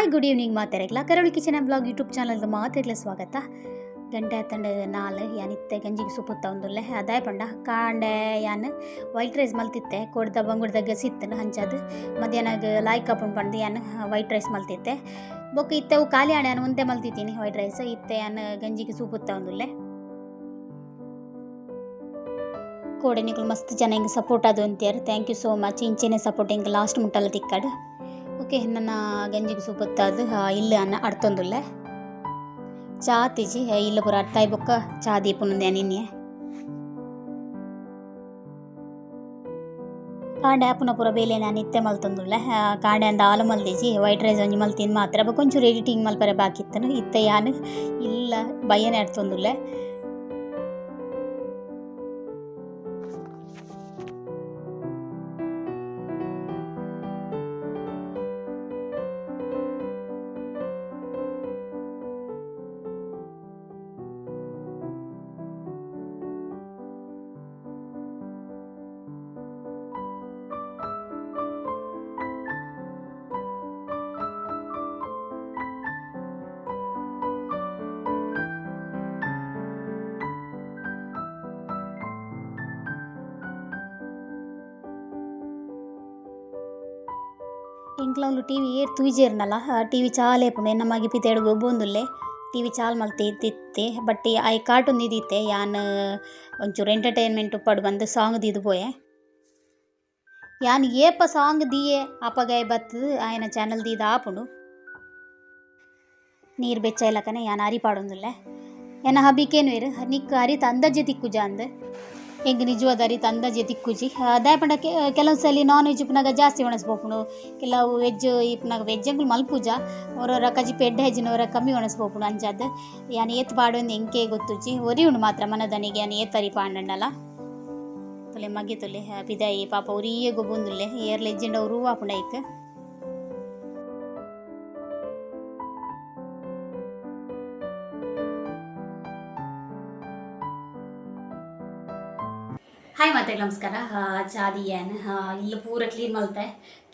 Hi good evening ಮಾತಾಡಕ್ಲ Karavali kitchen blog YouTube ಚಾನಲ್ಗೆ ಮಾತಾಡಲ ಸ್ವಾಗತ. ಗಂಟೆ ತಂಡ ನಾಲ್ ಯಾನಿತ್ತೆ ಗಂಜಿಗೆ ಸುಪುತ್ತ ಒಂದುಲ್ಲೆ ಅದಾಯ ಪಂಡ. ಕಾಂಡೆ ಯಾನ್ ವೈಟ್ ರೈಸ್ ಮಲ್ತಿತ್ತೆ, ಕೊಡ್ದ ಬಂಗುಡ್ದ ಗಸಿತ್ತನ ಹಂಚದು. ಮಧ್ಯಾಹ್ನಗ ಲಾಯ್ ಕಪ್ಪನ್ ಪಂಡ್ದು ಯಾನ್ ವೈಟ್ ರೈಸ್ ಮಲ್ತಿತ್ತೆ. ಬೊಕ್ಕ ಇತ್ತೆವು ಖಾಲಿ ಆಣೆ ನಾನು ಒಂದೇ ಮಲ್ತಿದ್ದೀನಿ ವೈಟ್ ರೈಸ್ ಇತ್ತೆ ಯಾನ್, ಗಂಜಿಗೆ ಸುಪುತ್ತ ಒಂದುಲ್ಲೆ ಕೋಡೆ ನಿಕ್ಲು ಮಸ್ತ್ ಜನ ಹಿಂಗೆ ಸಪೋರ್ಟ್ ಅದು ಅಂತೀರ ಥ್ಯಾಂಕ್ ಯು ಸೋ ಮಚ್ ಇಂಚೆನೆ ಸಪೋರ್ಟ್ ಹಿಂಗೆ ಲಾಸ್ಟ್ ಮುಟ್ಟಲ್ಲ ತಿಕ್ಕಡ್. ಓಕೆ ನನ್ನ ಗಂಜಿಗೆ ಸೂಪತ್ತಾದು ಇಲ್ಲ ಅನ್ನ ಅಡ್ತೊಂದುಲ್ಲೆ ಚಾ ತಿಜಿ ಇಲ್ಲ ಪೂರ ಅಡ್ತಾಯಿ ಬೊಕ್ಕ ಚಾ ದೀಪುನುಂದೆ ನಿನ್ನೆ ಕಾಂಡೆ ಆಪುನ ಪೂರ ಬೇಲೆ ನಾನು ಇತ್ತೆ ಮಲ್ತೊಂದುಲ್ಲೆ ಕಾಂಡೆ ಅಂದ ಆಲು ಮಲ್ದಿಜಿ ವೈಟ್ ರೈಸ್ ಒಂಜಿ ಮಲ್ತಿನ ಮಾತ್ರ ಬೊಕ್ಕ ಒಂಚೂರು ಎಡಿಟಿಂಗ್ ಮಲ್ಪರೆ ಬಾಕಿತ್ತನು ಇತ್ತೆ ಯಾನು ಇಲ್ಲ ಬಯ್ಯನೆ ಅಡ್ತೊಂದುಲ್ಲೆ ಎಂಕ್ಲ ಒಂದು ಟಿ ವಿ ಏರು ತೂಯಿಜೇರ್ನಲ ಆ ಟಿ ವಿ ಚಾಲೇಪುಂಡು ಎನ್ನ ಮಾಗೆ ಪಿತೆರ್ಡ್ ಗೊಬ್ಬೊಂದುಲ್ಲೆ ಟಿ ವಿ ಚಾಲ್ ಮಲ್ತೆ ಇತ್ತಿತ್ತೆ ಬಟ್ ಐ ಕಾರ್ಟೂನ್ ದೀತೆ ಯಾನ್ ಒಂಚೂರು ಎಂಟರ್ಟೈನ್ಮೆಂಟ್ ಉಪ್ಪಡು ಬಂದು ಸಾಂಗ್ ದೀದು ಪೋಯೆ ಯಾನ್ ಏಪ ಸಾಂಗ್ ದೀಯೆ ಅಪಗಾಯ ಬತ್ತು ಆಯನ ಚಾನಲ್ ದೀದ ಆಪುಂಡು ನೀರು ಬೆಚ್ಚ ಇಲ್ಲಕನೆ ಯಾನ್ ಅರಿ ಪಾಡೊಂದುಲ್ಲೆ ಎನ್ನ ಹಬಿಕೇನು ಇರು ನಿಕ್ ಅರಿತ ಅಂದಜ್ಜೆ ತಿಕ್ಕುಜ ಅಂದು ಹೆಂಗೆ ನಿಜವಾದ ರೀತಿ ಅಂದಾಜೆ ತಿಕ್ಕುಜಿ ಅದಾಯ ಪಂಡ ಕೆಲವು ಸಲ ನಾನ್ ವೆಜ್ ಇಪ್ಪನಾಗ ಜಾಸ್ತಿ ಒಣಸ್ಬೋಪುಂಡು ಕೆಲವು ವೆಜ್ ಇಪ್ಪನಾಗ ವೆಜ್ ಅಂಗ್ ಮಲ್ಪೂಜ. ಅವರವರ ಕಜಿ ಪೆಡ್ಡ ಹೆಜ್ಜಿನವರ ಕಮ್ಮಿ ಒಣಸ್ಬೋಪುಂಡು ಅಂಜಾದ. ಯಾನ್ ಏತ್ ಪಾಡೊಂದು ಎಂಕೆ ಗೊತ್ತುಜಿ ಒರಿ ಉಂಡು ಮಾತ್ರ ಮನದನಿಗೆ ಯಾನ್ ಏತ್ ಅರಿ ಪಾಂಡಂಡಲ ತುಲೆ ಮಗೆ ತುಲೆ ಪಿದಾಯಿ ಪಾಪ ಅವ್ರಿಗೆ ಬಂದುಲ್ಲೆ ಏರ್ಲೆಜ್ಜೆಂಡ ಅವ್ರು ಆಪುಂಡ ಐಕ್ ಹಾಯ್ ಮತ್ತೆ ನಮಸ್ಕಾರ. ಚಾದಿ ಹಾ, ಇಲ್ಲ ಪೂರ ಕ್ಲೀನ್ ಮಲ್ತೆ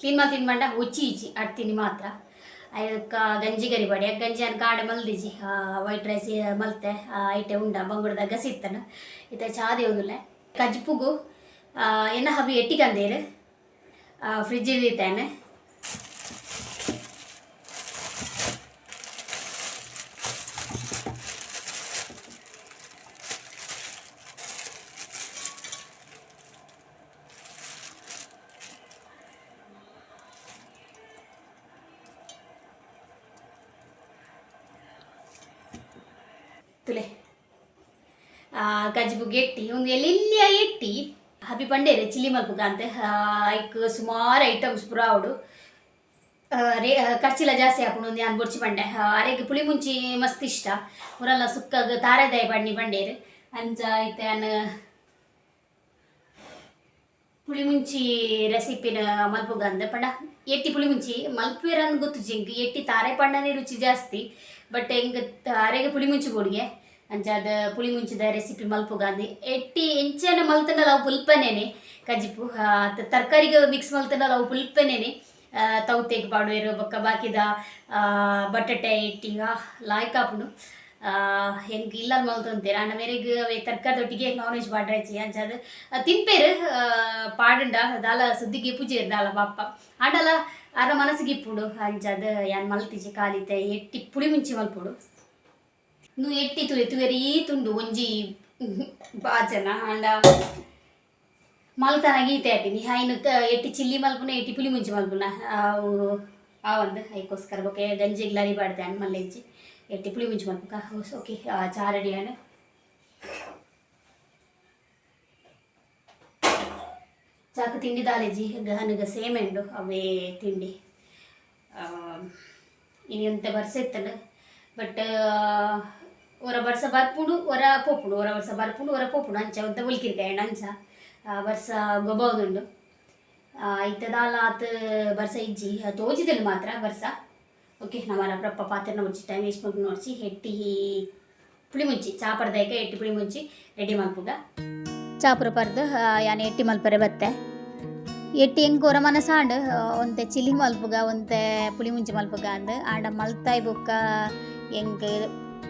ಕ್ಲೀನ್ ಮಲ್ತಿನ ಬಂಡ ಉಚ್ಚಿ ಇಚ್ಚಿ ಅಡ್ತೀನಿ ಮಾತ್ರ. ಅದಕ್ಕೆ ಗಂಜಿ ಗರಿ ಬಡಿ. ಗಂಜಿ ಅನ್ ಕಾಡೆ ಮಲ್ದಿಜಿ ವೈಟ್ ರೈಸ್ ಮಲ್ತೆ ಐಟೆ ಉಂಡ ಬಂಗುಡ್ದಾಗ ಗಸಿತ್ತನು. ಇತ್ತೆ ಚಾದಿ ಒಂದುಲೆ ಕಜ್ಪುಗು ಎನ್ನ ಹಬಿ ಎಟ್ಟಿಗಂದೇರು. ಫ್ರಿಜ್ ಇದ್ದೇನೆ ತುಲೆ ಗಜ್ಬುಗ್ ಎಟ್ಟಿ ಒಂದು ಎಲ್ಲಿಯ ಎಟ್ಟಿ? ಹಬಿ ಪಂಡೇರೆ ಚಿಲ್ಲಿ ಮಲ್ಪುಗ ಅಂತ. ಐಕ್ ಸುಮಾರು ಐಟಮ್ಸ್ ಪುರ ಅವಡು. ರೇ ಖರ್ಚಿಲ ಜಾಸ್ತಿ ಹಾಕೊಂಡು ಒಂದು ಯಾನ್ ಬೊಡ್ಚಿ ಪಂಡೆ. ಅರೆಗೆ ಪುಳಿ ಮುಂಚಿ ಮಸ್ತ್ ಇಷ್ಟ. ಊರಲ್ಲ ಸುಕ್ಕಾಗ ತಾರೆದಾಯ ಬಣ್ಣಿ ಬಂಡೇರು ಅಂಚ ಐತೆ ಪುಳಿ ಮುಂಚಿ ರೆಸಿಪಿನ ಮಲ್ಪುಗ ಅಂದ. ಪಂಡ, ಎಟ್ಟಿ ಪುಳಿ ಮುಂಚಿ? ಅಂದ್ ಗೊತ್ತು ಜಿಂಕ್. ಎಟ್ಟಿ ತಾರೆ ಪಂಡನೇ ರುಚಿ ಜಾಸ್ತಿ. ಬಟ್ ಹೆಂಗೆ, ಅರೆಗೆ ಪುಳಿ ಮುಂಚಿ ಬೋಡಿಗೆ ಅಂಚಾದ ಪುಳಿ ಮುಂಚಿದ ರೆಸಿಪಿ ಮಲ್ಪುಗಾಂದಿ ಎಟ್ಟಿ ಎಂಚನ ಮಲ್ತನ ಅವು ಪುಲ್ಪನೇನೆ. ಕಜಿಪು ತರಕಾರಿಗೆ ಮಿಕ್ಸ್ ಮಲ್ತನ ಅವು ಪುಲ್ಪನೇನೆ. ತೌತೆಗ್, ಪಾಡುವೆರು, ಬೊಕ್ಕ ಬಾಕಿದ ಬಟಾಟೆ ಇಟ್ಟಿಗ ಲಾಯ್ಕಾಪುಂಡು ಹೆಂಗೆ ಇಲ್ಲ ಮಲ್ತೊಂತೀರ ಅಣ್ಣ ಮೇರೆಗ್ ತರ್ಕಾರಿ ತರಕಾರಿದೊಟ್ಟಿಗೆ ನಾನ್ ವೆಜ್ ಪಾಡ್ರಾಚಿ ಅಂಚಾದ ತಿನ್ಪೇರು ಪಾಡಂಡ, ದಾಲ ಸುದ್ದಿಗೆ ಪೂಜೆ ದಾಲ ಬಾಪ ಆಂಡಲ, ಅರ ಮನಸ್ಸಿಗೆ ಇಪ್ಪುಡು. ಅಂಚಾದ ಯಾನ್ ಮಲ್ತಿಜಿ ಕಾಲಿತೆ, ಎಟ್ಟಿ ಪುಳಿ ಮುಂಚಿ ಮಲ್ಪುಡು. ನು ಎಟ್ಟಿ ತುಳಿ ತುವೆರಿ ತುಂಡು ಒಂಜಿ ಬಾಜನ ಆಂಡ ಮಲ್ತನ ಗೀತೆ ಆಪಿನಿ ಐನು ಎಟ್ಟಿ ಚಿಲ್ಲಿ ಮಲ್ಪುನ ಎಟ್ಟಿ ಪುಳಿ ಮುಂಚಿ ಮಲ್ಪುನ ಅವು ಆವಂದು ಐಕೋಸ್ಕರ ಬೊಕೆ ಗಂಜಿಗೆ ಲರಿ ಬಾಡ್ದೆ ಅನ್ ಮಲ್ಲೆಜ್ಜಿ ಎಟ್ಟಿ ಪುಳಿ ಮುಂಚಿ ಮಲ್ಪುಕ ಓಕೆ ಚಾ ರೆಡಿ ಅಣ್ಣ ಚಾಕ ತಿಂಡಿ ದಾಲೆಜ್ಜಿ ಗಹನಗ ಸೇಮೆಂಡು ಅವೇ ತಿಂಡಿ ಇನಿಯಂತ ಬರ್ಸ ಇತ್ತಲ್ಲ ಬಟ್ ಒರ ಬರ್ಸ ಬರ್ಪುಂಡು ಒರ ಪೋಪುಂಡು ಒರ ಬರ್ಸ ಬರ್ಪುಂಡು ಒರ ಪೋಪುಂಡು ಅಂಚ ಉದ್ದ ಉಲ್ಕಿರ್ಕಾಯ ಅಂಚ ಬರ್ಸ ಗೊಬ್ಬವುದುಂಡು ಇತ್ತದಾಲ ಆತ ಬರ್ಸ ಇಜ್ಜಿ ತೋಜಿದಲ್ಲಿ ಮಾತ್ರ ಬರ್ಸ ಓಕೆ ನಮ್ಮರ ಪ್ರಪ್ಪ ಪಾತ್ರೆನ ಮುಚ್ಚಿ ಟೈಮ್ ವೇಸ್ಟ್ ಮಾಡಿ ನೋಡಿಸಿ ಹೆಟ್ಟಿ ಪುಳಿ ಮುಂಚಿ ಚಾ ಪರ್ದಾಯಕ ಎಟ್ಟಿ ಪುಳಿ ಮುಂಚಿ ರೆಡಿ ಮಲ್ಪುಗ ಚಾಪುರ ಪರ್ದು ಯಾನೆ ಎಟ್ಟಿ ಮಲ್ಪರೆ ಬತ್ತೆ ಎಟ್ಟಿ ಎಂಕೂರ ಮನಸಾಂಡ್ ಒಂತೆ ಚಿಲಿ ಮಲ್ಪುಗ ಒಂತೆ ಪುಳಿ ಮುಂಚಿ ಮಲ್ಪುಗ ಅಂದ್ ಆಂಡ ಮಲ್ತಾಯ್ ಬೊಕ್ಕ ಎಂಕ್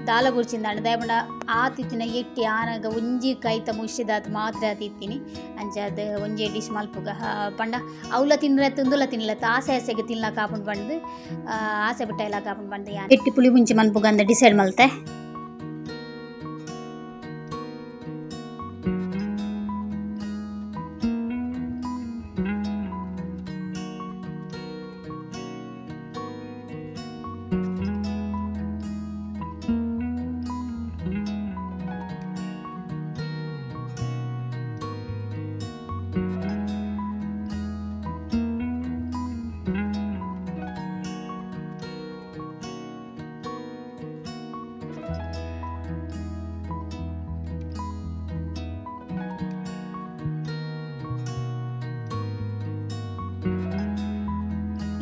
ದಾಲ ಗುರ್ಚಿಂದಾಂಡ ದಯಪಂಡ ಆತಿತ್ತಿನ ತಿತ್ತಿನ ಎಟ್ಟಿ ಆನಗ ಒಂಜಿ ಕೈತ ಮುಷ್ಟಿದಾತ್ ಮಾತ್ರ ತಿತ್ತೀನಿ. ಅಂಚಾದ್ ಒಂಜಿ ಡಿಶ್ ಮಲ್ಪುಗ. ಪಂಡ, ಅವ್ಲ ತಿನ್ರೆ ತಿಂದುಲ ತಿನ್ಲತ್ತ ಆಸೆ ಆಸೆಗೆ ತಿನ್ನಲ ಕಾಪುಂಡು ಬಂದು ಆಸೆ ಬಿಟ್ಟ ಎಲ್ಲ ಆಪುಂಡು ಬಂದು ಎಟ್ಟಿ ಪುಳಿ ಮುಂಚೆ ಮಲ್ಪುಗ ಅಂದ ಡಿಸೈಡ್ ಮಲ್ತೆ?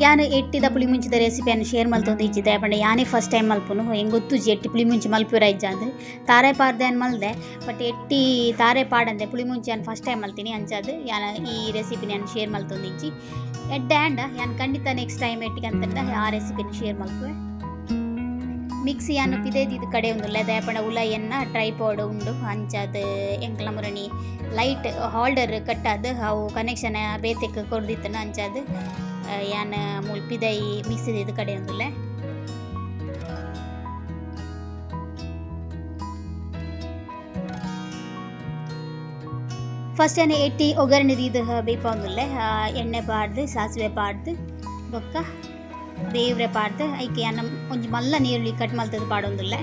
ಯಾನ್ ಎಟ್ಟಿದ ಪುಳಿ ಮುಂಚಿದ ರೆಸಿಪಿಯನ್ನು ಶೇರ್ ಮಲ್ತೊಂದು ಇಜ್ಜಿದೆ ಪಂಡ ಯಾನೇ ಫಸ್ಟ್ ಟೈಮ್ ಮಲ್ಪುನು. ಹೆಂಗೆ ಗೊತ್ತುಜಿ ಎಟ್ಟಿ ಪುಳಿ ಮುಂಚಿ ಮಲ್ಪುರ ಇಜ್ಜ ಅಂದ್ರೆ ತಾರೆ ಪಾಡ್ದೆ ಅನ್ ಮಲ್ದೆ. ಬಟ್ ಎಟ್ಟಿ ತಾರೆ ಪಾಡಂದೆ ಪುಳಿ ಮುಂಚಿ ನಾನು ಫಸ್ಟ್ ಟೈಮ್ ಮಲ್ತೀನಿ ಅಂಚಾದ್ ಯಾನ ಈ ರೆಸಿಪಿನ ನಾನು ಶೇರ್ ಮಲ್ತೊಂದು ಇಜ್ಜಿ. ಎಡ್ಡೆ ಆಂಡ. ಯಾನ್ ಖಂಡಿತ ನೆಕ್ಸ್ಟ್ ಟೈಮ್ ಎಟ್ಟಿಗೆ ಅಂತ ಆ ರೆಸಿಪಿನ ಶೇರ್ ಮಲ್ಪುವೆ. ಮಿಕ್ಸಿ ಯಾನು ಪಿದೇದಿದ ಕಡೆ ಒಂದು ದಯಪಂಡ ಟ್ರೈ ಟ್ರೈಪಾಡ್ ಉಂಡು. ಅಂಚಾದ್ ಎಂಕಲ ಮುರಣಿ ಲೈಟ್ ಹಾಲ್ಡರ್ ಕಟ್ಟಾದ. ಅವು ಕನೆಕ್ಷನ್ ಬೇತೆಕ್ ಕೊಡ್ದಿತ್ತನ ಅಂಚಾದ್ ಯಾನ್ ಮುಲ್ಪಿದೈ ಮಿಕ್ಸಿದ ಇದು ಕಡೆ ಒಂದುಲ್ಲೆ ಫಸ್ಟ್ ಏನೇ ಎಟ್ಟಿ ಒಗ್ಗರಣೆ ಇದು ಬೇಪ ಒಂದುಲ್ಲೆ ಎಣ್ಣೆ ಪಾಡ್ದು ಸಾಸಿವೆ ಪಾಡ್ದು ಬೊಕ್ಕ ಬೇವ್ರೆ ಪಾಡ್ದು ಐಕೆ ಯಾನ ಒಂಜಿ ಮಲ್ಲ ನೀರುಳ್ಳಿ ಕಟ್ ಮಲ್ತದ್ದು ಪಾಡೊಂದುಲ್ಲೆ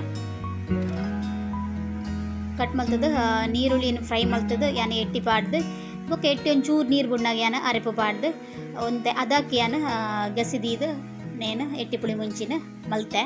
ಕಟ್ ಮಲ್ತದ್ದು ನೀರುಳ್ಳಿನ ಫ್ರೈ ಮಲ್ತದ್ದು ಯಾನ ಎಟ್ಟಿ ಪಾಡ್ದು ಬೊಕ್ಕ ಎಟ್ಟಿ ಒಂಚೂರು ನೀರು ಬುಣ್ಣಾಗ ಯಾನ ಅರೆಪು ಪಾಡ್ದು ಒಂತೆ ಅದಕ್ಕೆ ಯಾನ ಗಸಿದೀದು, ನೇನು, ಎಟ್ಟಿ ಪುಳಿ ಮುಂಚಿನ ಮಲ್ತೆ.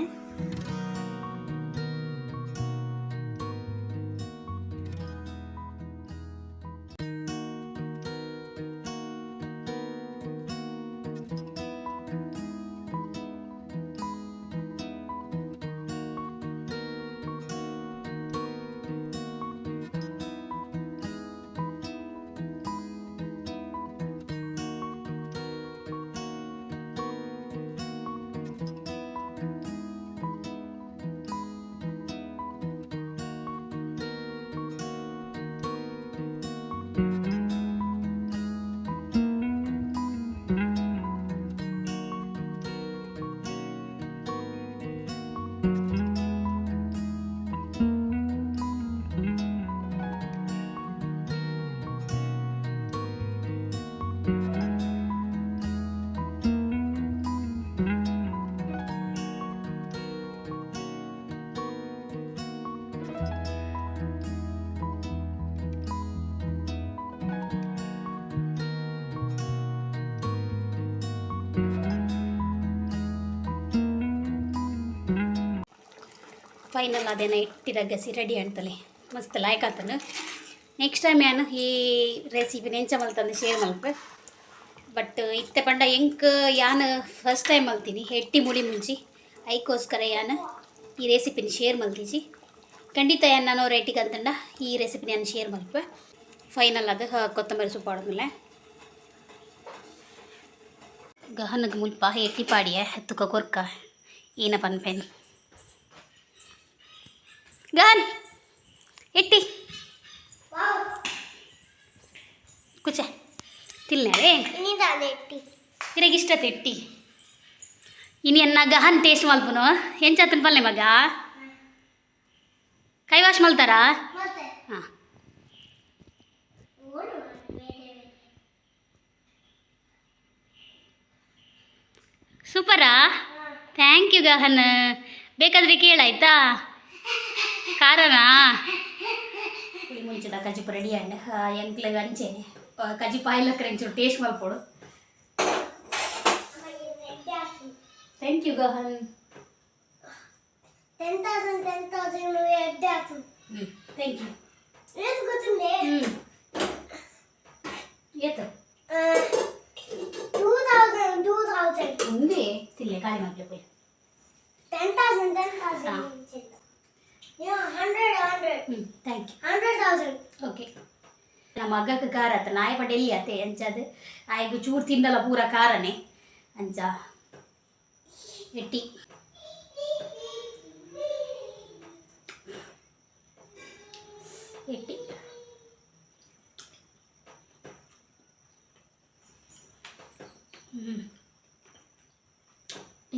ಫೈನಲ್ ಅದೇನೋ ಇಟ್ಟಿದ ಗಸಿ ರೆಡಿ ಅಂತಲೇ. ಮಸ್ತ್ ಲೈಕ್ ಆತನು. ನೆಕ್ಸ್ಟ್ ಟೈಮ್ ಏನು ಈ ರೆಸಿಪಿ ನೆಂಚ ಮಲ್ತಂದು ಶೇರ್ ಮಲ್ಪೆ ಬಟ್ ಇತ್ತೆ ಪಂಡ ಎಂಕ್ ಯಾನ್ ಫಸ್ಟ್ ಟೈಮ್ ಮಲ್ತೀನಿ, ಹೆಟ್ಟಿ ಮುಳಿ ಮುಂಚಿ. ಐಕೋಸ್ಕರ ಯಾನ್ ಈ ರೆಸಿಪಿನ ಶೇರ್ ಮಲ್ತೀಜಿ. ಖಂಡಿತ ಏನು ನಾನು ರೇಟಿಗೆ ಅಂತಂಡ ಈ ರೆಸಿಪಿನ ನಾನು ಶೇರ್ ಮಲ್ಪೆ ಫೈನಲ್ ಅದು ಕೊತ್ತಂಬರಿ ಸೊಪ್ಪು ಆಡೋದ್ಮೇಲೆ. ಗಹನಗ ಮುಲ್ಪ ಎಟ್ಟಿ ಪಾಡಿಯ ತುಕ ಕೊರ್ಕ. ಈನ ಪನ್ಪೆನ್ ಗಹನ್ ಎಟ್ಟಿ ಕುಚ ತಿಲ್ನೇ ಇರಗಿಷ್ಟ ತೆಟ್ಟಿ ಇನಿ ಎನ್ನ ಗಹನ್ ಟೇಸ್ಟ್ ಮಲ್ಪುನು ಎಂಚಾತನ್ ಪಲ್ಲೆ ಮಗ ಕೈ ವಾಶ್ ಮಲ್ತಾರಾ ಹಾಂ. ಸೂಪರಾ ಥ್ಯಾಂಕ್ ಯು ಗಹನ್ ಬೇಕಾದರೆ ಕೇಳಾಯ್ತಾ? కారనా? ಇಲ್ಲಿ ಮುಂಚಿದ ಕಜಿಪ್ ರೆಡಿ ಆಂಡ್ ಎಂಕ್ಲೆಗೆ ಅಂಚೇನೆ ಕಜಿಪ್ ಆಯ್ಲಕ್ಕೆ ರೆಂಚೂರು taste ಮಾಡ್ಕೊಡು thank you ten thousand ten thousand thank you వేసుకొచ్చింది ఈత టూ థౌసండ్ టూ ఉంది. తిల్లే కాళీ మాకు ten thousand ten thousand hundred thousand okay ನಮ್ಮ ಅಗ್ಗಕ್ಕೆ ಖಾರ ಆತ ನಾಯಿ ಪಡೆ ಎಲ್ಲಿ ಆತೆ ಅಂಚದು ಆಯ್ಗೆ ಚೂರು ತಿಂದಲ್ಲ ಪೂರ ಖಾರನೇ ಅಂಚ ಎಟ್ಟಿ ಎಟ್ಟಿ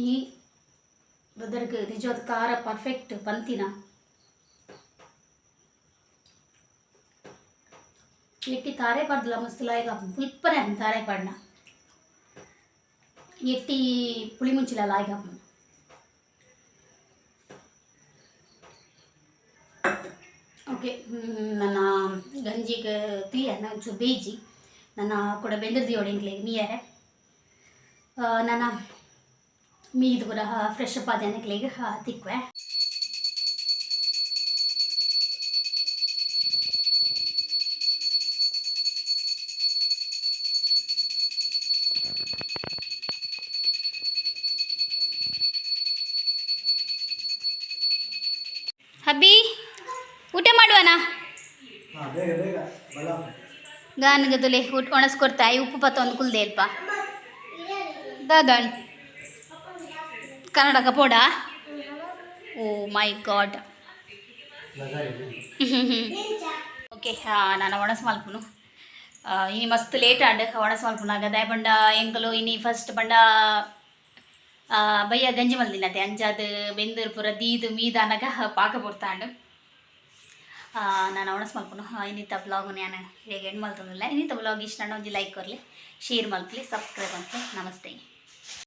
ಈ ಬದರ್ಗೆ ನಿಜವಾದ ಖಾರ ಪರ್ಫೆಕ್ಟ್ ಬಂತಿನ ಎಟ್ಟಿ ತಾರೆ ಪಡ್ದಲ್ಲ ಮಸ್ತ್ ಲಾಯ್ಗ ಪುಲ್ಪನೆ ತಾರೆ ಪಡ್ನ ಎಟ್ಟಿ ಪುಳಿ ಮುಂಚಿಲ ಲಾಯ್ಗ ಓಕೆ ನನ್ನ ಗಂಜಿಗೆ ತಿಯ ಒಂಚೂರು ಬೇಜಿ ನನ್ನ ಕೂಡ ಬೆಂದಿರ್ದಿ ಹೊಡೆಂಗ್ಲಿ ನೀಯರೆ ನನ್ನ ಮೀದು ಕೂಡ ಫ್ರೆಶ್ ಅಪ್ ಆದ ತಿಕ್ವೆ ಹಬ್ಬಿ ಊಟ ಮಾಡುವನಾ? ಗಾನಗ ತುಲೆ ಊಟ ಒಣಸ್ಕೊಡ್ತಾಯಿ ಉಪ್ಪು ಪತ್ತ ಒಂದು ಕುಲ್ದೆ ಅಲ್ಪ. ದಾದಣ್ ಕನ್ನಡ ಪೋಡ ಓ ಮೈ ಗಾಡ್. ಓಕೆ ನಾನು ಒಣಸ್ ಮಲ್ಪುನು ಇನಿ ಮಸ್ತ್ ಲೇಟ್ ಆಡ್ ಒಣಸ್ ಮಲ್ಪುನು ಗದಾಯ ದಾಯ್ ಬಂಡ ಎಂಕಲು ಇನಿ ಫಸ್ಟ್ ಬಂಡ ಆ, ಬಯ್ಯ ಗಂಜಿ ಮಲ್ದಿನತೆ ಅಂಚಾದ್ ಬೆಂದರ್ ಪೂರ ದೀದು ಮೀದಾನಗ ಪಾಕ ಪೊಡ್ತಾಂಡು ನಾನು ಅವಣಸ್ ಮಲ್ಪುನು ಆ, ಇನ್ನಿತ ಬ್ಲಾಗ್ ನಾನು ಹೇಗೆ ಹೆಣ್ಣು ಮಲ್ತನಿಲ್ಲ ಇನ್ನಿತ ಬ್ಲಾಗ್ ಇಷ್ಟ ಒಂಜಿ ಲೈಕ್ ಕೊರಲಿ ಶೇರ್ ಮಲ್ಪಲಿ ಸಬ್ಸ್ಕ್ರೈಬ್ ಅಂತ ನಮಸ್ತೆ